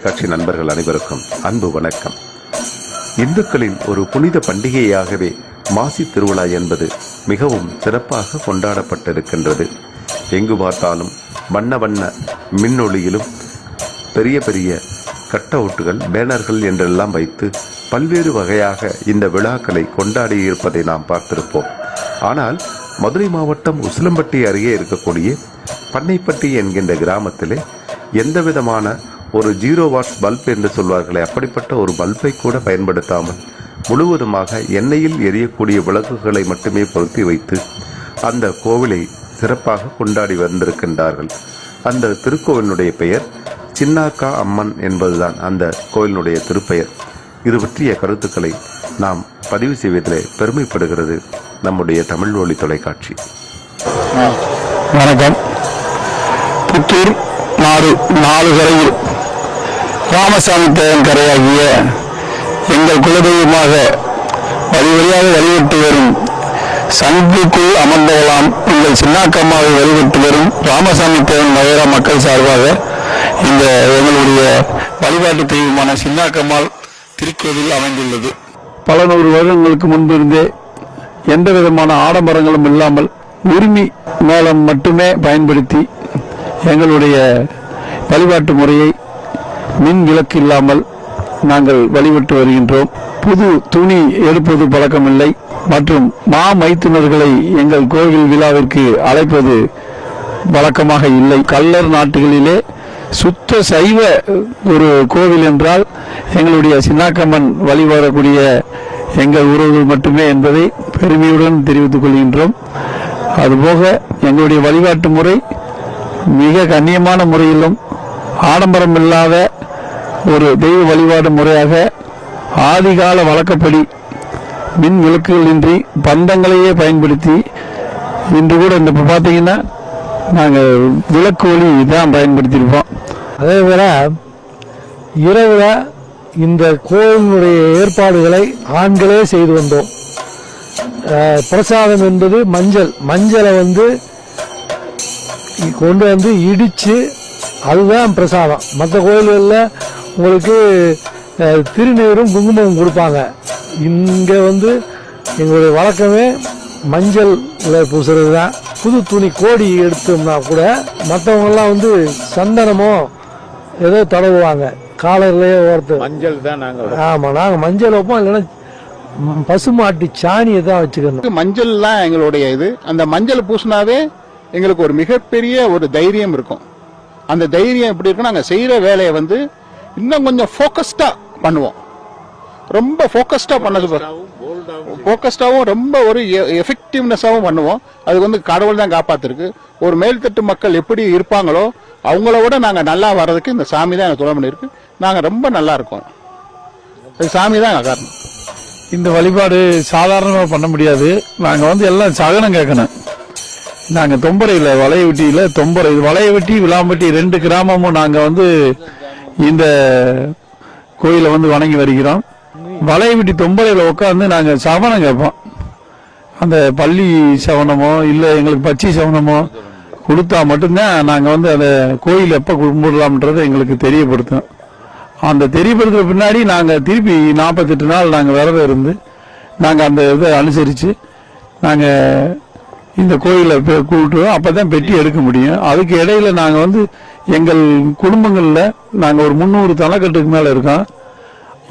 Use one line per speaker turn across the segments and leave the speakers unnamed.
தொலைக்காட்சி நண்பர்கள் அனைவருக்கும் அன்பு வணக்கம். இந்துக்களின் ஒரு புனித பண்டிகையாகவே மாசி திருவிழா என்பது மிகவும் சிறப்பாக கொண்டாடப்பட்டிருக்கின்றது. எங்கு பார்த்தாலும் வண்ண வண்ண மின்னொளியிலும் பெரிய பெரிய கட் அவுட்டுகள் பேனர்கள் என்றெல்லாம் வைத்து பல்வேறு வகையாக இந்த விழாக்களை கொண்டாடி இருப்பதை நாம் பார்த்திருப்போம். ஆனால் மதுரை மாவட்டம் உசிலம்பட்டி அருகே இருக்கக்கூடிய பண்ணைப்பட்டி என்கின்ற கிராமத்திலே எந்த விதமான ஒரு ஜீரோ வாட்ஸ் பல்ப் என்று சொல்வார்களே அப்படிப்பட்ட ஒரு பல்பை கூட பயன்படுத்தாமல் முழுவதுமாக எண்ணெயில் எரியக்கூடிய விளக்குகளை மட்டுமே பொருத்தி வைத்து அந்த கோவிலை சிறப்பாக கொண்டாடி வந்திருக்கின்றார்கள். அந்த திருக்கோவிலுடைய பெயர் சின்னாக்கா அம்மன் என்பதுதான் அந்த கோவிலினுடைய திருப்பெயர். இது பற்றிய கருத்துக்களை நாம் பதிவு செய்வதிலே பெருமைப்படுகிறது நம்முடைய தமிழ் ஒளி தொலைக்காட்சி.
வணக்கம். புத்தூர் நாடு நாலு கரையில் ராமசாமி தேவன் கரையாகிய எங்கள் குலதெய்வமாக வழி வழியாக வழிபட்டு வரும் சங்குக்குள் அமர்ந்தவளாம் எங்கள் சின்னாக்கம்மாவை வழிபட்டு வரும் ராமசாமி தேவன் நகர மக்கள் சார்பாக இந்த எங்களுடைய வழிபாட்டு தெய்வமான சின்னாக்கம்மாள் திருக்கோவில் அமைந்துள்ளது. பல நூறு வருடங்களுக்கு முன்பிருந்தே எந்த விதமான ஆடம்பரங்களும் இல்லாமல் உரிமை மேளம் மட்டுமே பயன்படுத்தி எங்களுடைய வழிபாட்டு முறையை மின் விளக்கு இல்லாமல் நாங்கள் வழிபட்டு வருகின்றோம். புது துணி எடுப்பது பழக்கமில்லை. மற்றும் மா மைத்துனர்களை எங்கள் கோவில் விழாவிற்கு அழைப்பது வழக்கமாக இல்லை. கல்லர் நாட்டுகளிலே சுத்த சைவ ஒரு கோவில் என்றால் எங்களுடைய சின்னாக்கம்மன் வழிபடக்கூடிய எங்கள் உறவுகள் மட்டுமே என்பதை பெருமையுடன் தெரிவித்துக் கொள்கின்றோம். அதுபோக எங்களுடைய வழிபாட்டு முறை மிக கண்ணியமான முறையிலும் ஆடம்பரம் இல்லாத ஒரு தெய்வ வழிபாடு முறையாக ஆதிகால வழக்கப்படி மின் விளக்குகளின்றி பந்தங்களையே பயன்படுத்தி இன்று கூட இந்த இப்போ பார்த்தீங்கன்னா நாங்கள் விளக்கு ஒளி தான் பயன்படுத்தியிருப்போம்.
அதே போல இரவில் இந்த கோயிலினுடைய ஏற்பாடுகளை ஆண்களே செய்து வந்தோம். பிரசாதம் என்பது மஞ்சள். மஞ்சளை வந்து கொண்டு வந்து இடித்து அதுதான் பிரசாதம். மற்ற கோயில்களில் உங்களுக்கு திருநீரும் குங்குமம் கொடுப்பாங்க. இங்கே வந்து எங்களுடைய வழக்கமே மஞ்சள் பூசுறது தான் புது துணி கோடி எடுத்தோம்னா கூட மற்றவங்கெல்லாம் வந்து சந்தனமோ ஏதோ தடவுவாங்க. காலர்லயே ஒருத்தர்
மஞ்சள் தான் நாங்கள்
ஆமா நாங்க மஞ்சள் வைப்போம் இல்லைன்னா பசுமாட்டு சாணியை தான் வச்சுக்கணும்.
மஞ்சள்லாம் எங்களுடைய இது. அந்த மஞ்சள் பூசினாவே எங்களுக்கு ஒரு மிகப்பெரிய ஒரு தைரியம் இருக்கும். அந்த தைரியம் எப்படி இருக்குன்னா நாங்கள் செய்கிற வேலையை வந்து இன்னும் கொஞ்சம் ஃபோக்கஸ்டாக பண்ணுவோம். ரொம்ப ஃபோக்கஸ்டாக பண்ணது ஃபோக்கஸ்டாகவும் ரொம்ப ஒரு e-, எஃபெக்டிவ்னஸாகவும் பண்ணுவோம். அதுக்கு வந்து கடவுள் தான் காப்பாத்திருக்கு. ஒரு மேல்தட்டு மக்கள் எப்படி இருப்பாங்களோ அவங்கள விட நாங்கள் நல்லா வர்றதுக்கு இந்த சாமி தான் எனக்கு துணை பண்ணியிருக்கு. நாங்கள் ரொம்ப நல்லா இருக்கோம். அது சாமி தான் காரணம்.
இந்த வழிபாடு சாதாரணமாக பண்ண முடியாது. நாங்கள் வந்து எல்லாம் சகனம் கேட்கணும். நாங்கள் தொம்பரையில் வளைய வெட்டியில் தொம்பரை இது வளைய வெட்டி விளாம்பட்டி ரெண்டு கிராமமும் நாங்கள் வந்து இந்த கோயிலை வந்து வணங்கி வருகிறோம். வளைய விட்டு தொம்பரையில் உட்காந்து நாங்கள் சவனம் கேட்போம். அந்த பள்ளி சவனமோ இல்லை எங்களுக்கு பச்சை சவனமோ கொடுத்தா மட்டும்தான் நாங்கள் வந்து அந்த கோயில் எப்போ கும்பிடலாம்ன்றதை எங்களுக்கு தெரியப்படுத்தும். அந்த தெரியப்படுத்துற பின்னாடி நாங்கள் திருப்பி நாற்பத்தெட்டு நாள் நாங்கள் விரதம் இருந்து நாங்கள் அந்த இதை அனுசரித்து நாங்கள் இந்த கோயிலை கூப்பிட்டுருவோம். கூட்டுவோம் அப்போ தான் பெட்டி எடுக்க முடியும். அதுக்கு இடையில நாங்கள் வந்து எங்கள் குடும்பங்களில் நாங்கள் ஒரு முந்நூறு தலைக்கட்டுக்கு மேலே இருக்கோம்.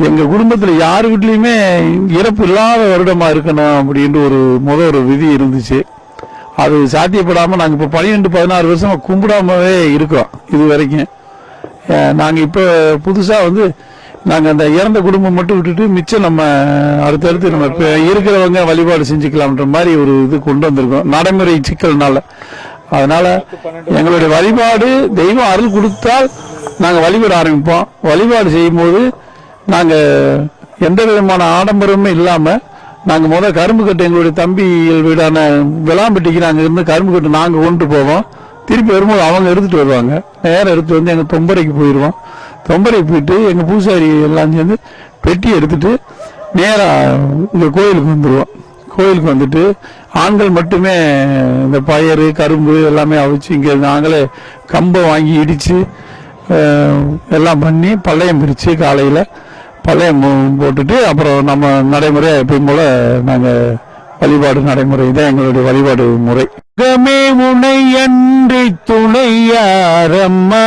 எங்கள் குடும்பத்தில் யார் வீட்லேயுமே இறப்பு இல்லாத வருடமாக இருக்கணும் அப்படின்ட்டு ஒரு முத ஒரு விதி இருந்துச்சு. அது சாத்தியப்படாமல் நாங்கள் இப்போ பன்னிரெண்டு பதினாறு வருஷமாக கும்பிடாமவே இருக்கோம் இது வரைக்கும். நாங்கள் இப்போ புதுசாக வந்து நாங்கள் அந்த இறந்த குடும்பம் மட்டும் விட்டுட்டு மிச்சம் நம்ம அடுத்தடுத்து நம்ம இப்போ இருக்கிறவங்க வழிபாடு செஞ்சுக்கலாம்ன்ற மாதிரி ஒரு இது கொண்டு வந்திருக்கோம். நடைமுறை சிக்கல்னால. அதனால எங்களுடைய வழிபாடு தெய்வம் அருள் கொடுத்தால் நாங்கள் வழிபட ஆரம்பிப்போம். வழிபாடு செய்யும்போது நாங்கள் எந்த விதமான ஆடம்பரமும் இல்லாமல் நாங்கள் முதல் கரும்பு கட்டு எங்களுடைய தம்பி வீடான விளாம்பட்டிக்கு நாங்கள் இருந்து கரும்பு கட்டு நாங்கள் கொண்டு போவோம். திருப்பி வரும்போது அவங்க எடுத்துகிட்டு வருவாங்க. நேரம் எடுத்து வந்து எங்கள் தொம்பரைக்கு போயிடுவோம் தொம்பரைக்கு போயிட்டு எங்கள் பூசாரி எல்லாம் சேர்ந்து பெட்டி எடுத்துட்டு நேராக இந்த கோயிலுக்கு வந்துடுவோம் கோயிலுக்கு வந்துட்டு ஆண்கள் மட்டுமே இந்த பயறு கரும்பு எல்லாமே அவிச்சு இங்கே நாங்களே கம்பை வாங்கி
இடித்து எல்லாம் பண்ணி பள்ளையம் பிரித்து காலையில் பள்ளையம் போட்டுட்டு அப்புறம் நம்ம நடைமுறை எப்பயும் போல் நாங்கள் வழிபாடு நடைமுறை. இதான் எங்களுடைய வழிபாடு முறை. கமே உனை அன்றி துணையாரம்மா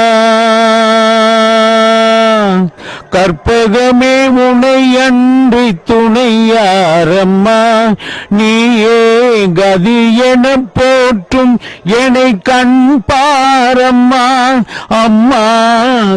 கற்பகமே உனை அன்றி துணையாரம்மா. நீயே கதி என போற்றும் என்னை கண் அம்மா அம்மா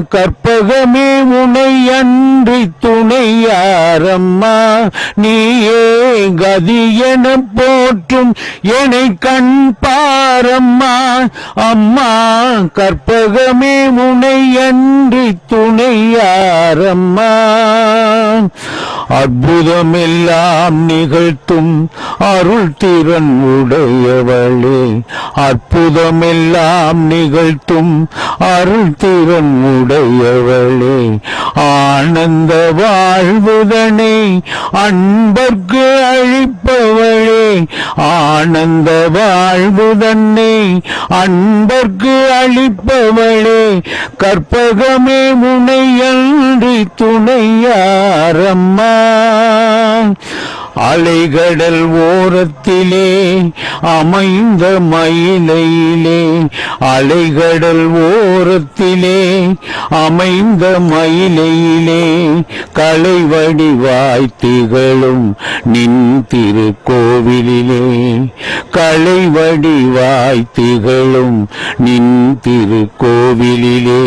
கற்பகமே உனை அன்றி துணையாரம்மா. நீயே கதி என போற்றும் என்னை கண் பாரம்மா. அம்மா கற்பகமே உனை அன்றி துணையாரம்மா. அற்புதமெல்லாம் நிகழ்த்தும் அருள் திறன் உடையவளே. அற்புதமெல்லாம் நிகழ்த்தும் அருள் திறன் உடையவளே. ஆனந்த வாழ்வுதனை அன்பர்க்கு அழிப்பவள் ஆனந்த வாழ்வு தன்னை அன்பர்க்கு அளிப்பவளே கற்பகமே முனையன்றி துணையாரம்மா அலைகடல் ஓரத்திலே அமைந்த மயிலையிலே அலைகடல் ஓரத்திலே அமைந்த மயிலையிலே கலை வடிவாய் திகழும் நின் திருக்கோவிலே கலை வடிவாய் திகழும் நின் திருக்கோவிலே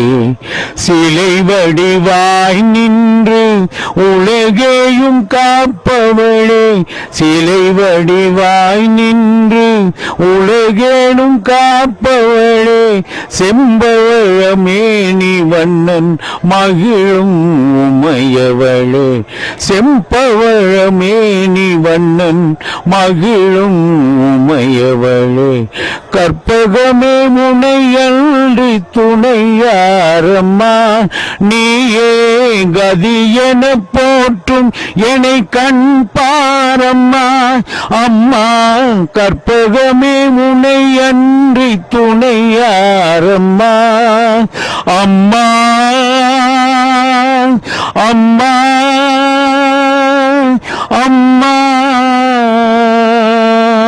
சிலை வடிவாய் நின்று உலகேயும் காப்பவளே சிலை வடிவாய் நின்று உலகேனும் காப்பவளே செம்பவழமேனி வண்ணன் மகிழும் உமையவளே செம்பவழமேனி வண்ணன் மகிழும் உமையவளே. கற்பகமே முனையன்றி துணையா துணையாரம்மா நீயே கதி என போற்றும் என்னை கண் பாரம்மா. அம்மா கற்பகமே உனை அன்றி துணையாரம்மா. அம்மா அம்மா அம்மா.